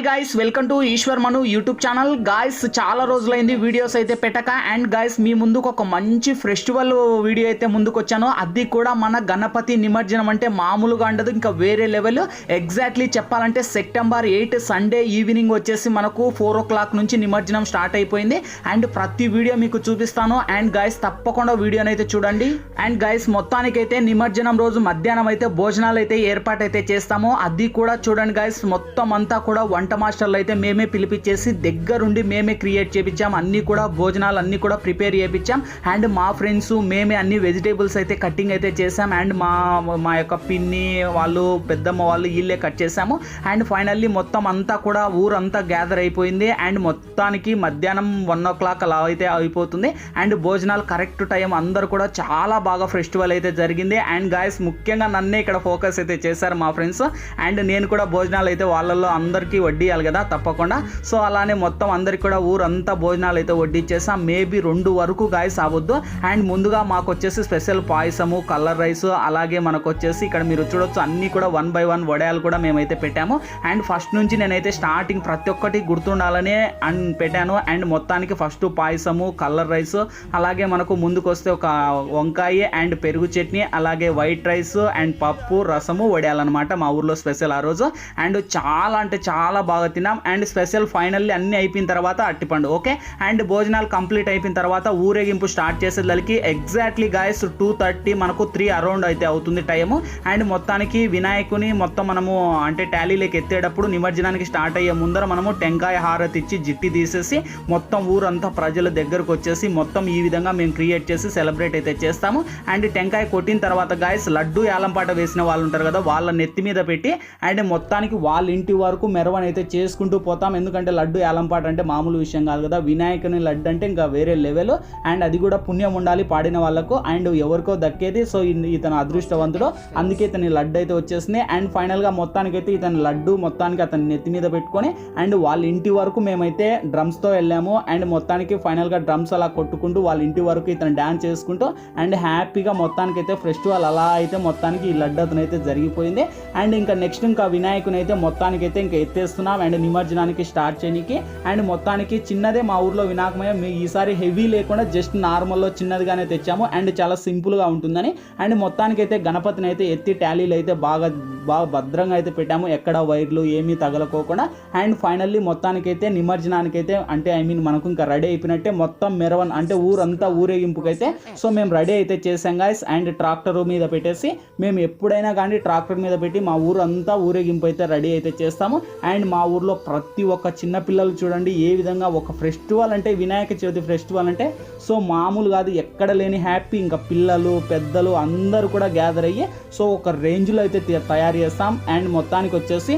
Hi guys welcome to Eshwar Manu YouTube channel guys చాలా రోజులైంది videos అయితే పెట్టక అండ్ గాయస్ మీ ముందుకు ఒక మంచి ఫెస్టివల్ వీడియో అయితే ముందుకు వచ్చాను. అది కూడా మన గణపతి నిమజ్జనం అంటే మామూలుగా ఉండదు ఇంకా వేరే లెవెల్ ఎగ్జాక్ట్లీ చెప్పాలంటే సెప్టెంబర్ ఎయిట్ సండే ఈవినింగ్ వచ్చేసి మనకు ఫోర్ ఓ క్లాక్ నుంచి నిమజ్జనం స్టార్ట్ అయిపోయింది. అండ్ ప్రతి వీడియో మీకు చూపిస్తాను. అండ్ గాయస్ తప్పకుండా వీడియోని అయితే చూడండి. అండ్ గాయస్ మొత్తానికైతే నిమజ్జనం రోజు మధ్యాహ్నం అయితే భోజనాలు అయితే ఏర్పాటు అయితే చేస్తాము. అది కూడా చూడండి గాయస్ మొత్తం అంతా కూడా వంట మాస్టర్లు అయితే మేమే పిలిపించేసి దగ్గరుండి మేమే క్రియేట్ చేయించాం అన్ని కూడా భోజనాలు అన్నీ కూడా ప్రిపేర్ చేయించాం అండ్ మా ఫ్రెండ్స్ మేమే అన్ని వెజిటేబుల్స్ అయితే కటింగ్ అయితే చేసాం అండ్ మా మా యొక్క పిన్ని వాళ్ళు పెద్దమ్మ వాళ్ళు వీళ్ళే కట్ చేసాము అండ్ ఫైనల్లీ మొత్తం అంతా కూడా ఊరంతా గ్యాదర్ అయిపోయింది. అండ్ మొత్తానికి మధ్యాహ్నం వన్ ఓ క్లాక్ అలా అయితే అయిపోతుంది. అండ్ భోజనాలు కరెక్ట్ టైం అందరు కూడా చాలా బాగా ఫెస్టివల్ అయితే జరిగింది. అండ్ గాయస్ ముఖ్యంగా నన్నే ఇక్కడ ఫోకస్ అయితే చేశారు మా ఫ్రెండ్స్. అండ్ నేను కూడా భోజనాలు అయితే వాళ్ళల్లో అందరికీ వడ్డీ వడ్డీయాలి కదా తప్పకుండా. సో అలానే మొత్తం అందరికి కూడా ఊరంతా భోజనాలు అయితే వడ్డించేసా మేబీ రెండు వరకు గాయస్ అవ్వద్దు. అండ్ ముందుగా మాకు వచ్చేసి స్పెషల్ పాయసము కలర్ రైస్ అలాగే మనకు వచ్చేసి ఇక్కడ మీరు చూడొచ్చు అన్నీ కూడా వన్ బై వన్ వడయాలు కూడా మేమైతే పెట్టాము. అండ్ ఫస్ట్ నుంచి నేనైతే స్టార్టింగ్ ప్రతి ఒక్కటి గుర్తుండాలనే అండ్ పెట్టాను. అండ్ మొత్తానికి ఫస్ట్ పాయసము కలర్ రైస్ అలాగే మనకు ముందుకు వస్తే ఒక వంకాయ అండ్ పెరుగు చట్నీ అలాగే వైట్ రైస్ అండ్ పప్పు రసము వడియాలన్నమాట మా ఊర్లో స్పెషల్ ఆ రోజు. అండ్ చాలా అంటే చాలా బాగా తిన్నాం. అండ్ స్పెషల్ ఫైనల్లీ అన్నీ అయిపోయిన తర్వాత అట్టిపండు ఓకే? అండ్ భోజనాలు కంప్లీట్ అయిపోయిన తర్వాత ఊరేగింపు స్టార్ట్ చేసేదానికి ఎగ్జాక్ట్లీ గాయస్ టూ థర్టీ మనకు త్రీ అరౌండ్ అయితే అవుతుంది టైము. అండ్ మొత్తానికి వినాయకుని మొత్తం మనము అంటే టాలీలోకి ఎత్తేటప్పుడు నిమజ్జనానికి స్టార్ట్ అయ్యే ముందర మనము టెంకాయ హారతి ఇచ్చి జిట్టి తీసేసి మొత్తం ఊరంతా ప్రజల దగ్గరకు వచ్చేసి మొత్తం ఈ విధంగా మేము క్రియేట్ చేసి సెలబ్రేట్ అయితే చేస్తాము. అండ్ టెంకాయ కొట్టిన తర్వాత గాయస్ లడ్డు యాలంపాట వేసిన వాళ్ళు ఉంటారు కదా వాళ్ళ నెత్తి మీద పెట్టి అండ్ మొత్తానికి వాళ్ళ ఇంటి వరకు మెరవని అయితే చేసుకుంటూ పోతాం. ఎందుకంటే లడ్డు యాలంపాట అంటే మామూలు విషయం కాదు కదా. వినాయకుని లడ్డు అంటే ఇంకా వేరే లెవెల్. అండ్ అది కూడా పుణ్యం ఉండాలి పాడిన వాళ్ళకు. అండ్ ఎవరికో దక్కేది. సో ఇతను అదృష్టవంతుడు. అందుకే ఇతని లడ్డు అయితే వచ్చేసింది అండ్ ఫైనల్గా మొత్తానికైతే ఇతని లడ్డు మొత్తానికి అతని నెత్తి మీద పెట్టుకొని అండ్ వాళ్ళ ఇంటి వరకు మేమైతే డ్రమ్స్తో వెళ్ళాము. అండ్ మొత్తానికి ఫైనల్గా డ్రమ్స్ అలా కొట్టుకుంటూ వాళ్ళ ఇంటి వరకు ఇతను డ్యాన్స్ చేసుకుంటూ అండ్ హ్యాపీగా మొత్తానికైతే ఫెస్టివల్ అలా అయితే మొత్తానికి ఈ లడ్డు అతనైతే జరిగిపోయింది. అండ్ ఇంకా నెక్స్ట్ ఇంకా వినాయకుని అయితే మొత్తానికైతే ఇంకా చేస్తున్నాం. అండ్ నిమజ్జనానికి స్టార్ట్ చేయడానికి అండ్ మొత్తానికి చిన్నదే మా ఊర్లో వినాయకమయం మీ ఈసారి హెవీ లేకుండా జస్ట్ నార్మల్లో చిన్నదిగానే తెచ్చాము. అండ్ చాలా సింపుల్గా ఉంటుందని. అండ్ మొత్తానికి అయితే గణపతిని అయితే ఎత్తి ట్యాలీలు అయితే బాగా బాగా భద్రంగా అయితే పెట్టాము. ఎక్కడ వైర్లు ఏమీ తగలకోకుండా. అండ్ ఫైనల్లీ మొత్తానికైతే నిమజ్జనానికైతే అంటే ఐ మీన్ మనకు ఇంకా రెడీ అయిపోయినట్టే మొత్తం మెరవన్ అంటే ఊరంతా ఊరేగింపుకైతే. సో మేము రెడీ అయితే చేసాం గాయస్. అండ్ ట్రాక్టర్ మీద పెట్టేసి మేము ఎప్పుడైనా కానీ ట్రాక్టర్ మీద పెట్టి మా ఊరంతా ఊరేగింపు అయితే రెడీ అయితే చేస్తాము. అండ్ మా ఊర్లో ప్రతి ఒక్క చిన్న పిల్లలు చూడండి ఏ విధంగా ఒక ఫెస్టివల్ అంటే వినాయక చవితి ఫెస్టివల్ అంటే సో మామూలు కాదు ఎక్కడ లేని హ్యాపీ. ఇంకా పిల్లలు పెద్దలు అందరూ కూడా గ్యాదర్ అయ్యి సో ఒక రేంజ్లో అయితే తయారు తయారు చేస్తాం అండ్ మొత్తానికి వచ్చేసి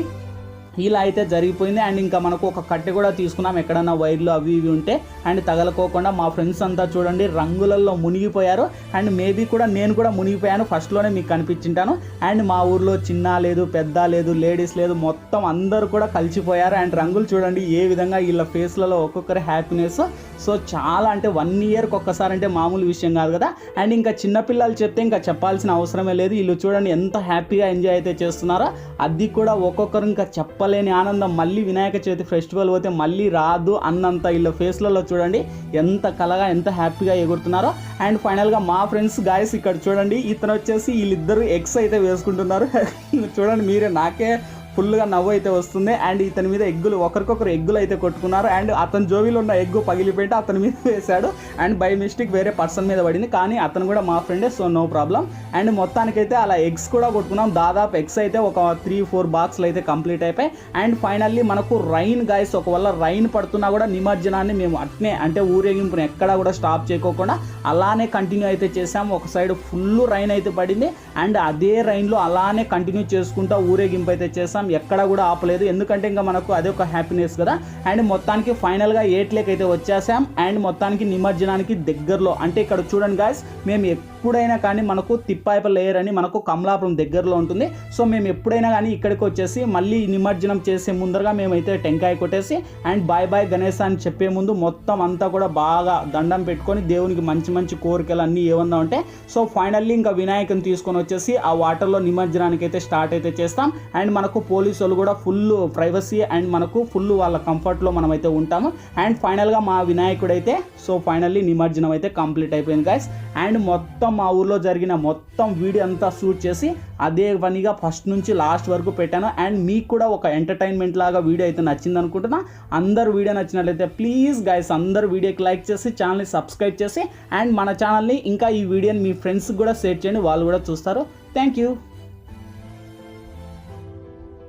ఇలా అయితే జరిగిపోయింది. అండ్ ఇంకా మనకు ఒక కట్టె కూడా తీసుకున్నాం. ఎక్కడన్నా వైర్లు అవి ఇవి ఉంటే. అండ్ తగలకోకుండా మా ఫ్రెండ్స్ అంతా చూడండి రంగులలో మునిగిపోయారు. అండ్ మేబీ కూడా నేను కూడా మునిగిపోయాను. ఫస్ట్లోనే మీకు కనిపించింటాను. అండ్ మా ఊర్లో చిన్న లేదు పెద్ద లేదు లేడీస్ లేదు మొత్తం అందరూ కూడా కలిసిపోయారు. అండ్ రంగులు చూడండి ఏ విధంగా వీళ్ళ ఫేస్లలో ఒక్కొక్కరి హ్యాపీనెస్. సో చాలా అంటే వన్ ఇయర్కి ఒక్కసారి అంటే మామూలు విషయం కాదు కదా. అండ్ ఇంకా చిన్నపిల్లలు చెప్తే ఇంకా చెప్పాల్సిన అవసరమే లేదు. వీళ్ళు చూడండి ఎంత హ్యాపీగా ఎంజాయ్ అయితే చేస్తున్నారో అది కూడా ఒక్కొక్కరు ఇంకా చెప్పలేని ఆనందం. మళ్ళీ వినాయక చవితి ఫెస్టివల్ పోతే మళ్ళీ రాదు అన్నంత. వీళ్ళ ఫేస్లలో చూడండి ఎంత కలగా ఎంత హ్యాపీగా ఎగురుతున్నారో. అండ్ ఫైనల్గా మా ఫ్రెండ్స్ గాయస్ ఇక్కడ చూడండి. ఇతను వచ్చేసి వీళ్ళిద్దరూ ఎగ్స్ అయితే వేసుకుంటున్నారు. చూడండి మీరే నాకే ఫుల్గా నవ్వు అయితే వస్తుంది. అండ్ ఇతని మీద ఎగ్గులు ఒకరికొకరు ఎగ్గులు అయితే కొట్టుకున్నారు. అండ్ అతని జోబీలో ఉన్న ఎగ్గు పగిలిపోయింటే అతని మీద వేశాడు. అండ్ బై మిస్టేక్ వేరే పర్సన్ మీద పడింది. కానీ అతను కూడా మా ఫ్రెండే సో నో ప్రాబ్లం. అండ్ మొత్తానికైతే అలా ఎగ్స్ కూడా కొట్టుకున్నాం. దాదాపు ఎగ్స్ అయితే ఒక త్రీ ఫోర్ బాక్స్లు అయితే కంప్లీట్ అయిపోయి అండ్ ఫైనల్లీ మనకు రైన్ గాయస్ ఒకవేళ రైన్ పడుతున్నా కూడా నిమజ్జనాన్ని మేము అట్నే అంటే ఊరేగింపుని ఎక్కడా కూడా స్టాప్ చేయకోకుండా అలానే కంటిన్యూ అయితే చేసాము ఒక సైడ్ ఫుల్ రైన్ అయితే పడింది. అండ్ అదే రైన్లో అలానే కంటిన్యూ చేసుకుంటూ ఊరేగింపు అయితే చేసాం ఎక్కడా కూడా ఆపలేదు. ఎందుకంటే ఇంకా మనకు అదే ఒక హ్యాపీనెస్ కదా. అండ్ మొత్తానికి ఫైనల్గా ఎయిట్ లేక్ అయితే వచ్చేసాం. అండ్ మొత్తానికి నిమజ్జనానికి దగ్గరలో అంటే ఇక్కడ చూడండి గాయస్ మేము ఎప్పుడైనా కానీ మనకు తిప్పాయప లేయర్ అని మనకు కమలాపురం దగ్గరలో ఉంటుంది. సో మేము ఎప్పుడైనా కానీ ఇక్కడికి వచ్చేసి మళ్ళీ నిమజ్జనం చేసే ముందరగా మేమైతే టెంకాయ కొట్టేసి అండ్ బాయ్ బాయ్ గణేష్ అని చెప్పే ముందు మొత్తం అంతా కూడా బాగా దండం పెట్టుకొని దేవునికి మంచి మంచి కోరికలు అన్నీ ఏమన్నా ఉంటే సో ఫైనల్లీ ఇంకా వినాయకుని తీసుకొని వచ్చేసి ఆ వాటర్లో నిమజ్జనానికి అయితే స్టార్ట్ అయితే చేస్తాం. అండ్ మనకు పోలీసు వాళ్ళు కూడా ఫుల్ ప్రైవసీ అండ్ మనకు ఫుల్ వాళ్ళ కంఫర్ట్లో మనం అయితే ఉంటాము. అండ్ ఫైనల్గా మా వినాయకుడు అయితే సో ఫైనల్లీ నిమజ్జనం అయితే కంప్లీట్ అయిపోయింది గైస్ అండ్ మొత్తం మా ఊర్లో జరిగిన మొత్తం వీడియో అంతా షూట్ చేసి అదే పనిగా ఫస్ట్ నుంచి లాస్ట్ వరకు పెట్టాను. అండ్ మీకు కూడా ఒక ఎంటర్టైన్మెంట్ లాగా వీడియో అయితే నచ్చింది అనుకుంటున్నా. అందరు వీడియో నచ్చినట్లయితే ప్లీజ్ గైస్ అందరు వీడియోకి లైక్ చేసి ఛానల్ని సబ్స్క్రైబ్ చేసి అండ్ మన ఛానల్ని ఇంకా ఈ వీడియోని మీ ఫ్రెండ్స్కి కూడా షేర్ చేయండి. వాళ్ళు కూడా చూస్తారు. Thank you